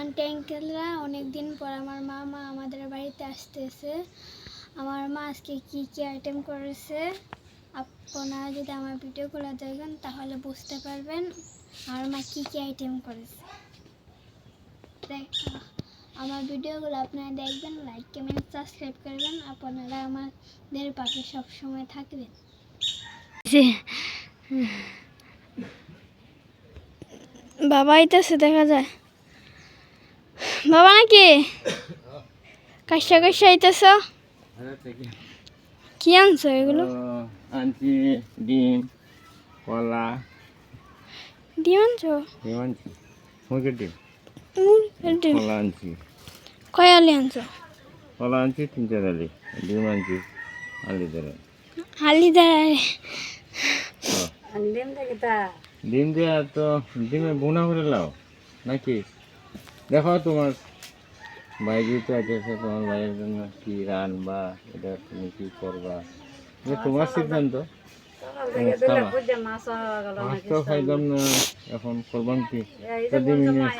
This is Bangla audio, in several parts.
আন্টি আঙ্কেলরা অনেক দিন পর আমার মা মা আমাদের বাড়িতে আসতেছে। আমার মা আজকে কী কী আইটেম করেছে? আপনারা যদি আমার ভিডিওগুলো দেখেন, তাহলে বুঝতে পারবেন আমার মা কী কী আইটেম করেছে। আমার ভিডিওগুলো আপনারা দেখবেন লাইক কমেন্ট সাবস্ক্রাইব করবেন। আপনারা আমাদের পাশে সবসময় থাকবেন। বাবা আইতেছে, দেখা যায়। বাবা নাকি? কাশা কাশা আইতেছ কি? আনছো এগুলো? আনছি ডিম কলা। ডিম আনছো? ডিম আনছি। মুরগির ডিম। মুরগির ডিম? কলা আনছি। কয় আলি আনছো? কলা আনছি তিন চার আলি। ডিম আনছি আলি। দাঁড়ায় ডিম দিয়ে তো ডিমে বোনা করে লাও নাকি? দেখো তোমার বাইরে তো আছে তোমার ভাইয়ের জন্য কি রান বা এটা তুমি কি করবা? তোমার সিদ্ধান্ত। খাইলাম না এখন করবাম কি? তো রাত্রে মনে হয়।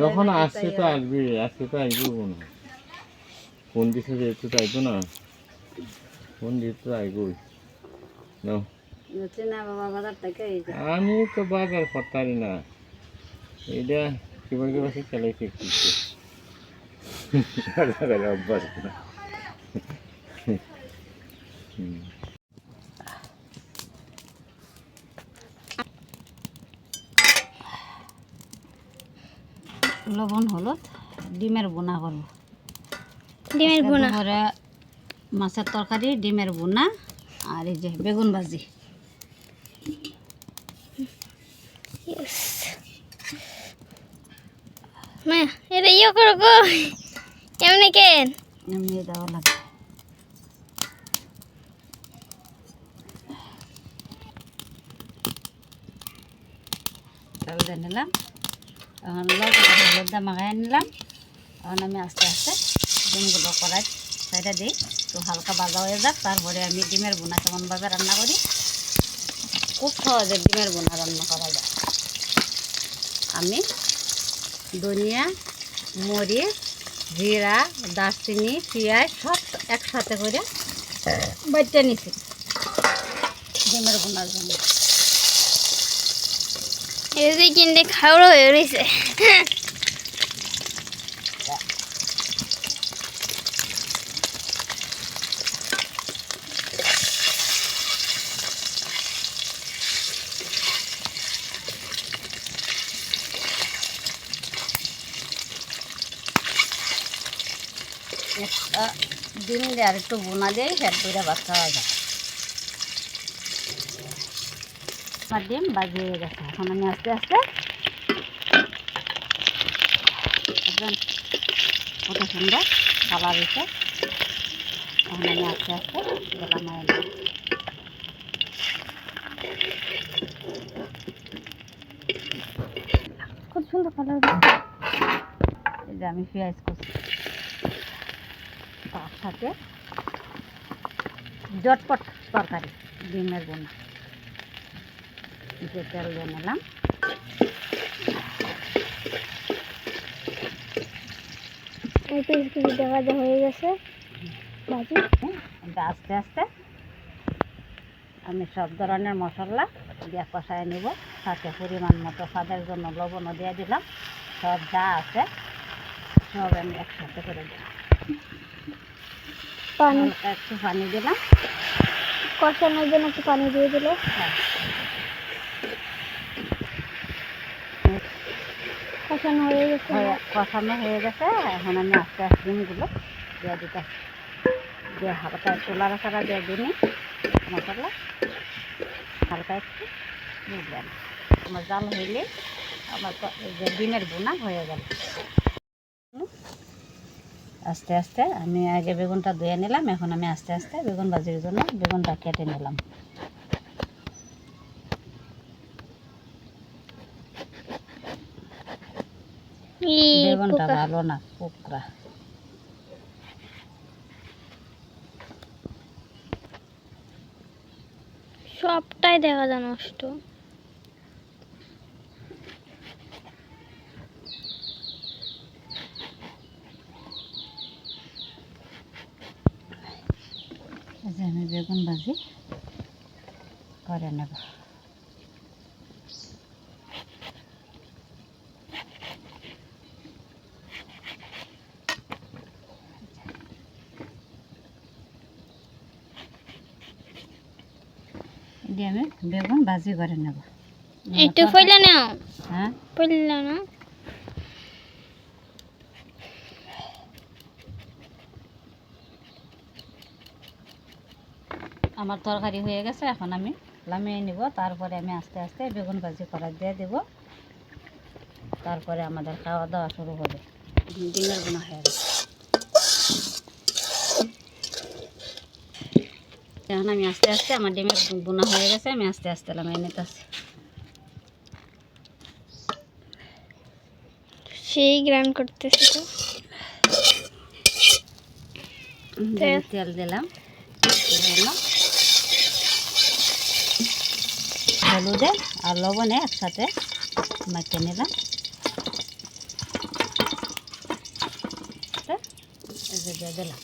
যখন আসছে তো আসবি আজকে তো আসবি মনে হয়। কোন দিকে যেহেতু তো আসব না। কোন দিকে তো আসবই নাও। আমি তো বাজার করতারি না। এটা কিবা কিবা সে চালাই শিখতেছে অভ্যাস না। লবণ হলুদ ডিমের বোনা করব ডিমের বোনা। দুপুরে মাছের তরকারি ডিমের বোনা আর এই যে বেগুন ভাজি Yes. মা এটা ইয়ে করো গো কেন আমি আস্তে আস্তে ডিমগুলো কড়াই সাইডে দিই। তো হালকা ভাজা হয়ে যাক, তারপরে আমি ডিমের বোনা কেমনভাবে রান্না করি। খুব সহজে ডিমের বোনা রান্না করা যায়। আমি ধনিয়া মরিচ, জিরা, দারচিনি, পেঁয়াজ সব একসাথে করে বাচ্চা নিছি। ডিমের বোনার জন্য। এই যে কিনতে খাওয়া হয়ে রয়েছে ডিম দিয়ে আর একটু বোনা দিয়ে ফ্যাট করে ভাত খাওয়া যায়। আমার ডিম বাজি হয়ে গেছে। এখন আমি আস্তে আস্তে একদম কত সুন্দর কালার হয়েছে। এখন আমি আস্তে আস্তে গেলাম খুব সুন্দর কালার এই আমি পেঁয়াজ তার সাথে জটপট তরকারি ডিমের বোনা। যে তেল দিয়ে নিলাম। হয়ে গেছে। বাজি আস্তে আস্তে আমি সব ধরনের মশলা দিয়ে কষায় নিব। সাথে পরিমাণ মতো স্বাদের জন্য লবণও দিয়ে দিলাম। সব যা আছে সব আমি একসাথে করে দিলাম। পানি। হালকা একটু পানি দিলাম। কষানোর জন্য একটু পানি দিয়ে দিল। হ্যাঁ। কষানো হয়ে গেছে। হয়ে কষানো হয়ে গেছে। এখন আমি আস্তে আস্তে ডিমগুলো দিয়ে দিতে দিয়ে হালকা একটু লাড়াচাড়া দিয়ে দিনি মশলা। হালকা একটু বুঝলেন আমার জাল হইলে আমার ডিমের বোনা হয়ে গেল। আস্তে আস্তে আমি আগে বেগুনটা ধুয়ে নিলাম এখন আমি আস্তে আস্তে বেগুন ভাজির জন্য বেগুনটা কেটে নিলাম। বেগুনটা ভালো না পোকরা। সবটাই দেখা যায় নষ্ট আমি বেগুন ভাজি করে নেব। এটি আমি বেগুন ভাজি করে নেব। একটু পইলে নাও। হ্যাঁ? পইলে না আমার তরকারি হয়ে গেছে এখন আমি লামিয়ে নিব। তারপরে আমি আস্তে আস্তে বেগুন ভাজি করা দিয়ে দেব। তারপরে আমাদের খাওয়া দাওয়া শুরু হবে। ডিমের বোনা হয়ে গেছে। এখন আমি আস্তে আস্তে আমার ডিমের বোনা হয়ে গেছে আমি আস্তে আস্তে লামিয়ে নিতেছি। সেই গ্রান করতেছে তো। তেল। দিলাম। তেল দিলাম। হলুদে আর লবণে একসাথে মাখিয়ে নিলাম। দিলাম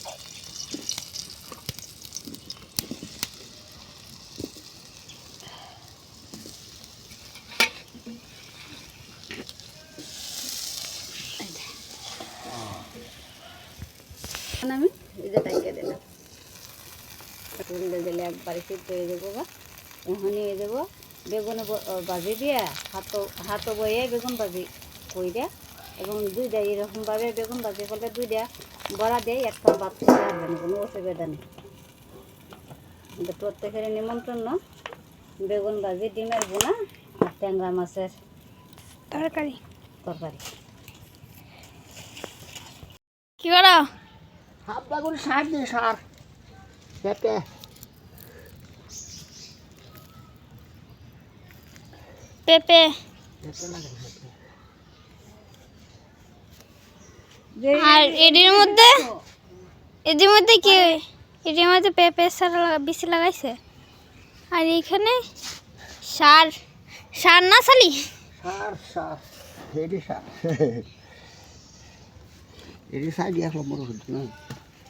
আমি এই যে টাইকে দিলাম। দিলে একবারে সিদ্ধ হয়ে যাব বা এখনই হয়ে যাব বেগুনে বাজি দিয়া হাতও হাতও বয়ে বেগুন ভাজি বাজি কইরা এবং দুই দুইটা এরকমভাবে বেগুন বাজি করলে দুইটা বড়া দেয় একটা না কোনো অসুবিধা নেই। কিন্তু প্রত্যেকের নিমন্ত্রণ বেগুন ভাজি ডিমের বোনা আর ট্যাংরা মাছের তরকারি। তরকারি। কি করো হাফ বাগুন সার দিয়ে সার। পেঁপে পেঁপে। আর এটির মধ্যে এটির মধ্যে কি এটির মধ্যে পেঁপে সার লাগা- বেশি লাগাইছে? আর এইখানে সার সার না সালি সার সার। এটি সার। এটি সার দিয়ে আসলাম হচ্ছে না?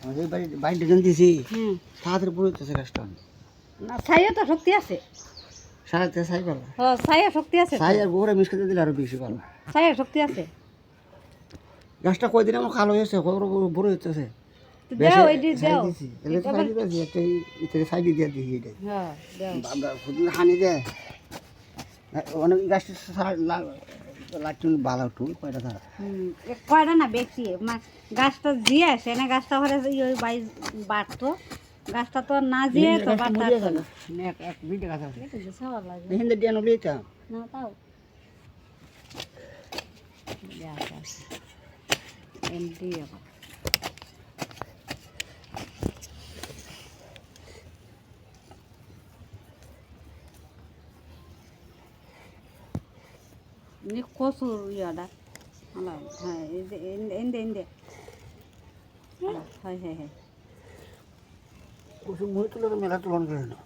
আমাদের বাড়ি বাড়িটা জান দিয়েছি হুম। সাদের পড়ে হচ্ছে গাছটা। না ছাইও তো শক্তি আছে। সারাতে সাই ভালো ছাইও শক্তি আছে আর গোবরে মিশ করে দিলে আরও বেশি ভালো ছাইও শক্তি আছে? গাছটা কয়দিন আমার কালো হয়েছে বড় দাও দিয়ে এটা হ্যাঁ দাও। আমরা শুধু হানি দেয় অনেক গাছটা লাটুন ভালো টুল কয়টা কয়টা না বেশি? গাছটা দিয়ে আসে না গাছটা হলে ওই বাই বাড়তো? গাছটা তো না দিয়ে তো বাড়তে আসতো না এক এক দুইটা গাছ আছে এটা যে সবার লাগবে হিন্দে দিয়ে নলিয়েছে না তাও দেয়া আছে। এমনি আবার। নি কচুর ইয়াটা হলা হ্যাঁ এই যে এন- এনদে এনদে হলা, হয় হয় হয় ওষুধ মুহি তুলে তো মেলা তুলন করে না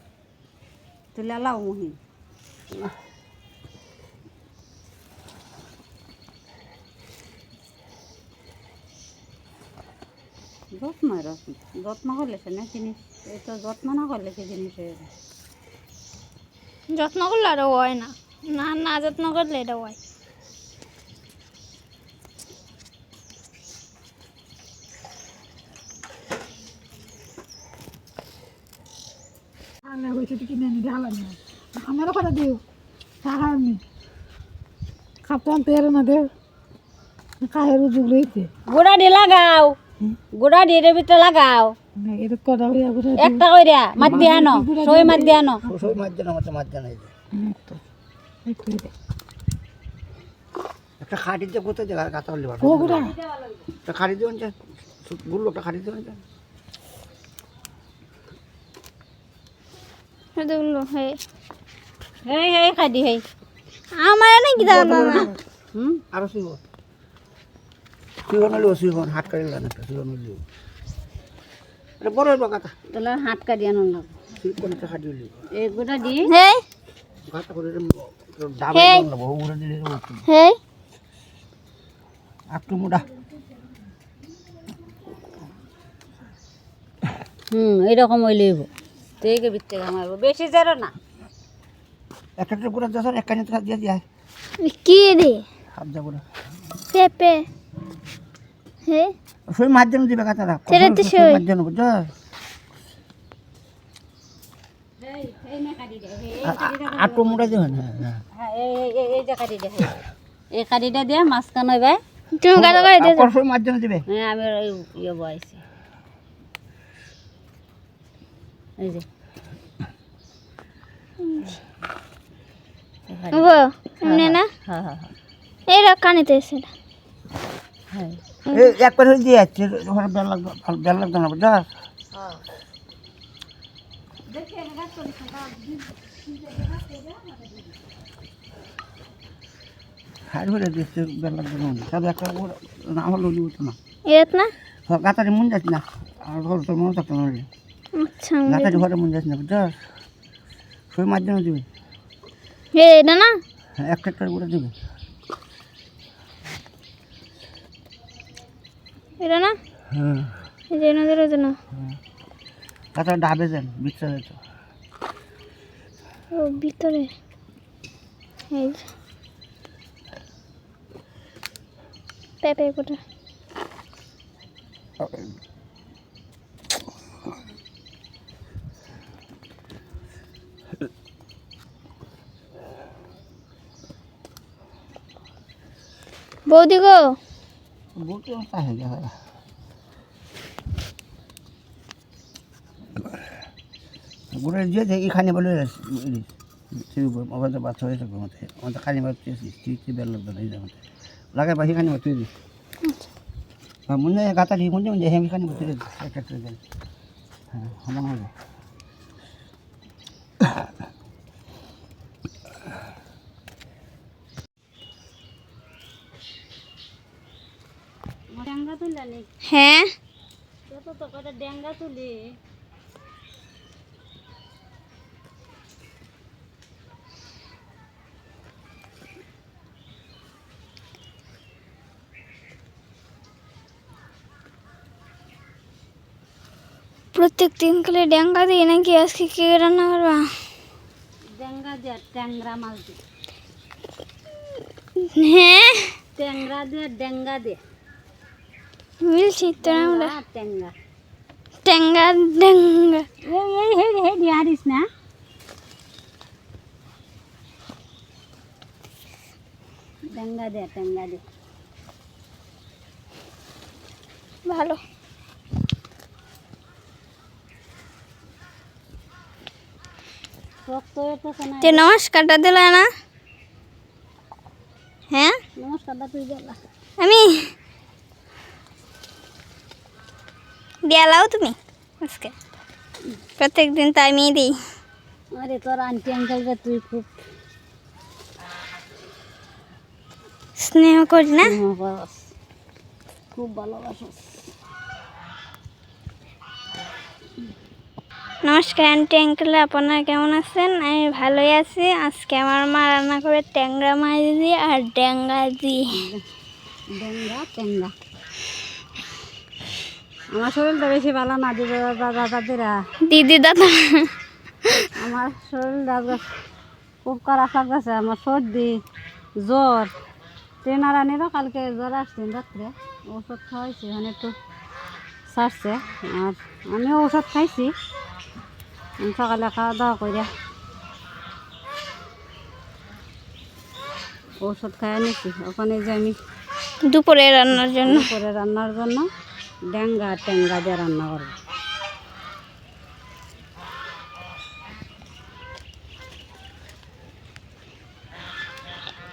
তুলে লাও মুহি যত্ন এরকম যত্ন করলে সে না জিনিস এই তো যত্ন না করলে কি জিনিস যত্ন করলে আরও হয় না। না না যত্ন করলে এটা হয়। আমার কথা দিও সাহানি খাপতাম তের না দে। কাহের উজুগ লইতে গুড়া দিয়ে লাগাও। গুড়া দিয়ে এর ভিতরে লাগাও। এটা কটা হইয়া একটা কইরা মাত দিয়ে আনো সই মাত দিয়ে আনো। সব মাঝে না মতো মাঝে নাই একটু একটু দে। একটা খাটি দিয়ে কোথায় জায়গা গাতা হলে ও গুড়া। একটা খাটি দিয়ে আনছে গুলো একটা খাটি এগুলো হয়ে হেই হেই খাদি হেই। আমার না হুম? আরও শুইব। শুইব নলি শুইব হাত কাটি লাগে না শুইব বড় হাত আনো না। কোন দিয়ে হে? গাতা করে বহু উড়ে দিলে হে? মোটা। হুম এইরকম হইলেই থেকে বিত্তে কামাবো বেশি জেরো না। এক একটা গুঁড়া দশ এক কানি দিয়ে দিয়ে কি রে? গুঁড়া। পেঁপে। হে? সই মাধ্যম দিবে কাতারা তো সই। মাধ্যম বুঝছ আটো মুড়া দিবে না হ্যাঁ। এই এই- এই যে দিয়ে মাঝখান হইবে তুমি করে মাধ্যম দিবে। হ্যাঁ আমি ইয়ে বয়সে। এই যে। ও এমনি না। হ্যাঁ হ্যাঁ হ্যাঁ। এই এসে হ্যাঁ। এই এক দিয়ে যাচ্ছে ওখানে বেল লাগবে বেল লাগবে না বুঝছ হাড় হলে দিচ্ছে বেল লাগবে না। তবে একটা না হলো না। গাতারি মন যাচ্ছে না। আর ঘর তোর মনে থাকতো না আচ্ছা গাতারি ঘরে মন যাচ্ছে না বুঝছ সই মাধ্যমে দিবে? হে এটা না। হ্যাঁ একটা একটা করে দিবে? এটা না? হ্যাঁ। এই যে নদীর ওই জন্য তাছাড়া ডাবে যান বিচ্ছা তো। ও ভিতরে। এই পেঁপে কোটা। বৌদি গো। যে যে এখানে বলে আমাদের বাচ্চা হয়ে থাকবে আমাদের। খালি মারতে বের লাগবে না লাগাই পাখি খানি মারতে দিস। মনে গাতা ঠিক মনে মনে হেমি খানি মারতে একটা হ্যাঁ হবে ডেঙ্গা তুললানি হ্যাঁ কত ডেঙ্গা তুলি। প্রত্যেক দিন খালি ড্যাঙ্গা দিয়ে নাকি আজকে কি রান্না করবা? ডেঙ্গা দিয়ে ট্যাংরা মাছ দিয়ে। হ্যাঁ? ট্যাংরা দিয়ে ডেঙ্গা দিয়ে। মিলছি তো আমরা ট্যাংরা। ট্যাঙ্গা ড্যাঙ্গা এই হে হে হারিস না? ডেঙ্গা দে ট্যাংরা দে। ভালো। যে নমস্কারটা দিল না? হ্যাঁ? নমস্কারটা তুই দিলা আমি দিয়ালাও তুমি আজকে। প্রত্যেক দিন তো আমি দিই। আরে তোর আন্টি আঙ্কেলকে তুই খুব স্নেহ করি না? খুব ভালোবাসস। নমস্কার আন্টি আঙ্কেল আপনারা কেমন আছেন? আমি ভালোই আছি। আজকে আমার মা রান্না করে ট্যাংরা মাছ দিয়ে আর ড্যাঙ্গা দিয়ে। ডেঙ্গা ট্যাংরা। আমার শরীরটা বেশি ভালো না দিদি দাদা দাদিরা দিদি দাদা। আমার আজকে খুব খারাপ লাগতেছে আমার সর্দি জ্বর। ট্রেনারানিরও কালকে জ্বর আসছেন রাত্রে ওষুধ খাওয়াইছি মানে একটু সারছে আর আমিও ওষুধ খাইছি। সকালে খাওয়া দাওয়া করে ওষুধ খাইয়া নিচ্ছি ওখানে যে আমি দুপুরে রান্নার জন্য। দুপুরে রান্নার জন্য ডেঙ্গা টেঙ্গা দিয়ে রান্না করব।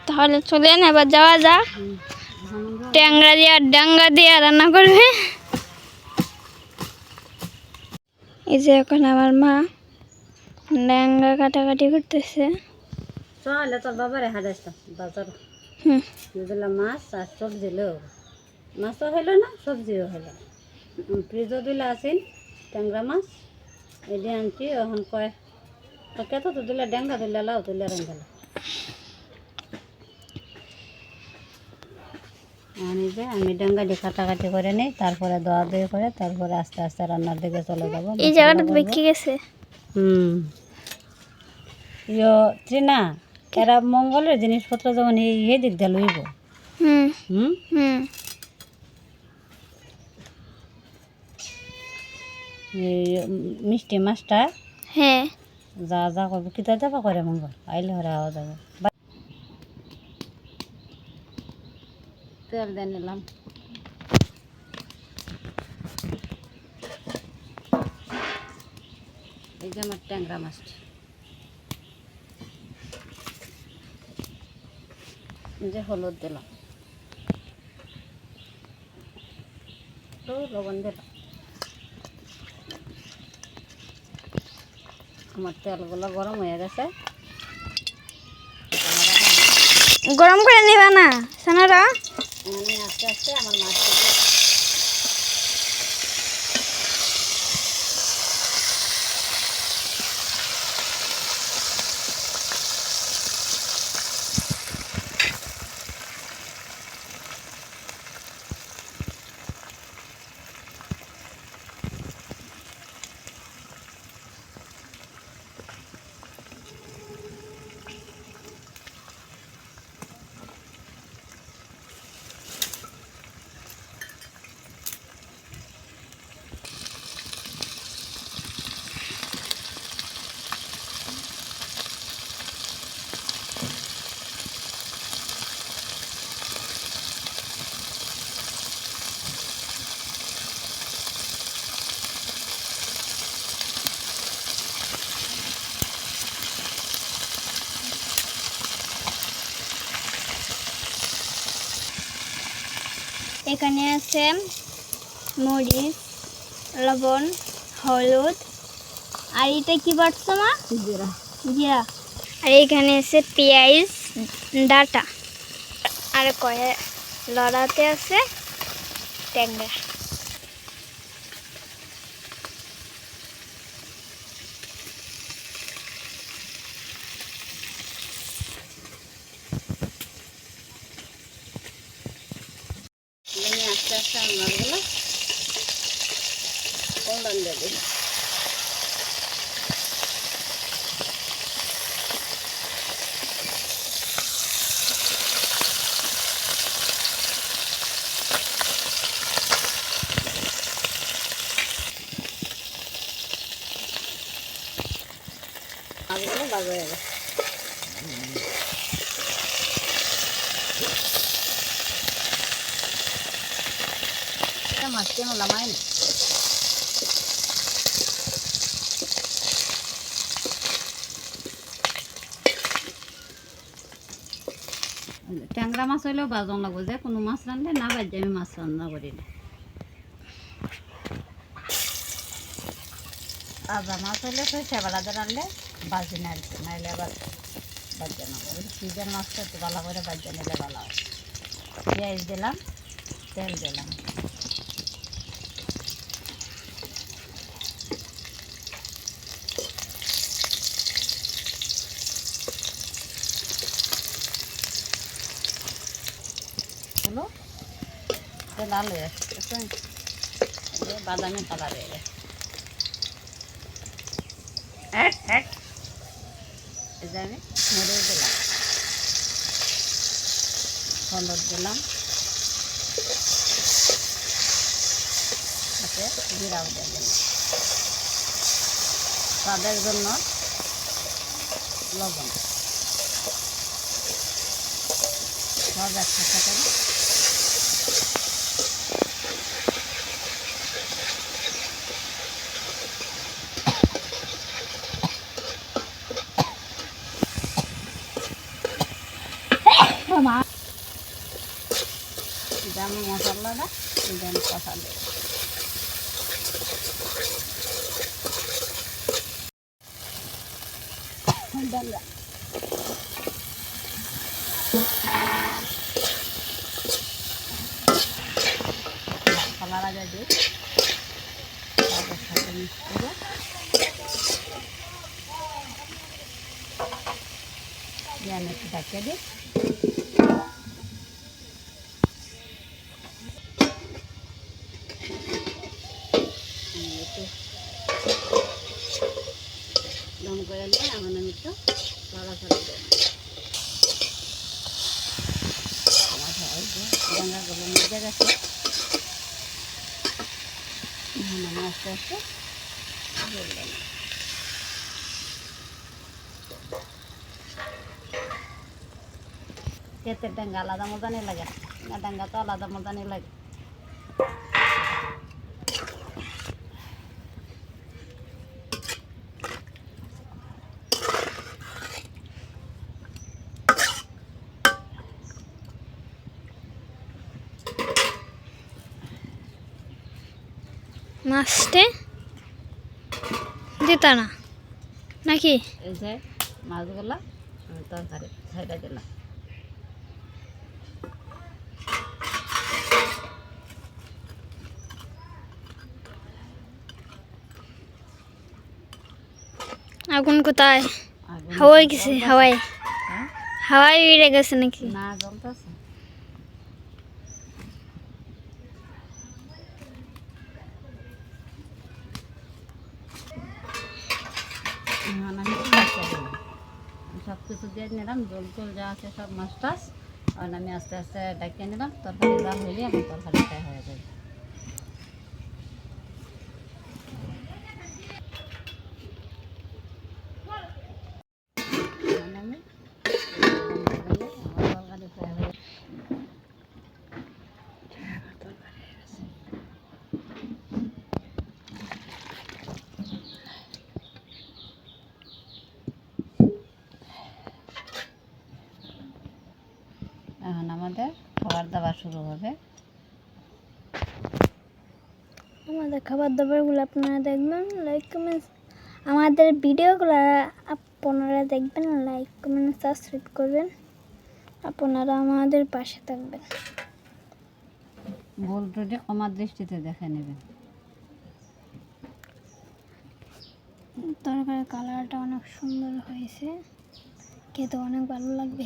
তাহলে চলেন এবার যাওয়া যাক। ট্যাংরা দিয়ে আর ডাঙ্গা দিয়ে রান্না করবে। এই যে এখন আমার মা ডাঙ্গা কাটাকাটি করতেছে। চলে তোর বাবারে হাজারটা বাজার। হুম। মাছ আর সবজি লো মাছও হইল না সবজিও হইল ফ্রিজও দিলে আসেন ট্যাংরা মাছ এটি আনছি এখন কয় তো কত তো দিলে ডেঙ্গা দিলে লাউ তুলে রান্ধালো আমি যে আমি ডেঙ্গাটি কাটাকাটি করে নিই তারপরে দোয়া দই করে তারপরে আস্তে আস্তে রান্নার দিকে চলে যাব এই জায়গাটা বিক্রি গেছে। হুম। ইয়ো ত্রিনা এরা মঙ্গলের জিনিসপত্র যখন এই এই দিক দিয়ে লইব। হুম? হুম হুম এই মিষ্টি মাছটা? হ্যাঁ। যা যা করব। কিতা যাবা করে মঙ্গল? আইলে হরে আওয়া যাবে। তেল দিয়ে নিলাম। এই যে আমার ট্যাংরা মাছটা। যে হলুদ দিলাম। লবণ দিলাম। আমার তেলগুলো গরম হয়ে গেছে। গরম করে নিবা না সোনারা। আস্তে আস্তে আমার মাছ এখানে আছে মরিচ লবণ হলুদ। আর এটা কি বাটছো মা? জিরা। জিরা। আর এখানে আছে পেঁয়াজ ডাটা। আর কয়ে লড়াতে আছে ট্যাংরা। মাছগুলো কোন দিয়ে দিই মাছ হইলেও বাজন লাগবো, যে কোনো মাছ রান্ধলে না বাদ আমি মাছ রান্না করি না। তাজা মাছ হইলে তো সেবেলাতে রানলে বাজি না নাইলে আবার বাজে না। সিজন মাছটা একটু ভালো করে বাজে নিলে ভালো হয়। পেঁয়াজ দিলাম, তেল দিলাম। লাল হয়ে আসছে বাদামি কালার হয়ে গেছে যে আমি মরিচ দিলাম। হলুদ দিলাম। সাথে জিরাও দিয়ে দিলাম। স্বাদের জন্য লবণ। সব একসাথে করে যেমন মশলাটা যেন কষা দেবে ডাঙ্গা মশলার আগে দিই তারপর সাথে মিক্স করে দিয়ে আমি একটু ঢাকিয়ে দিই আমি একটু একটু লড়াচড়া দেব আমার হয় যে ডাঙ্গাগুলো মজে গেছে এখন আমি আস্তে আস্তে বলব না। ক্ষেতের ডাঙ্গা আলাদা মজা নেই লাগে, না, ডাঙ্গা তো আলাদা মজা নেই লাগে। মাছটে দিত না। নাকি? এই যে মাছগুলো তরকারি সাইডে দিলাম। আগুন কোথায়? হাওয়ায় গেছে হাওয়ায়। হ্যাঁ? হাওয়ায় উড়ে গেছে নাকি? না জ্বলতেছে এখন আমি চুলাতে দিলাম সব কিছু দিয়ে টল যা আছে সব টাছ আর আমি আস্তে আস্তে ডাকিয়ে নিলাম তরকারি দাম হইলে আমার তরকারিটা হয়ে যাবে। দাবার শুরু হবে। আমাদের খাবার দাবারগুলো আপনারা দেখবেন লাইক কমেন্ট আমাদের ভিডিওগুলো আপনারা দেখবেন লাইক কমেন্ট সাবস্ক্রাইব করবেন। আপনারা আমাদের পাশে থাকবেন। ভুলটুটি ক্ষমার দৃষ্টিতে দেখে নেবেন। তরকারির কালারটা অনেক সুন্দর হয়েছে। খেতে অনেক ভালো লাগবে।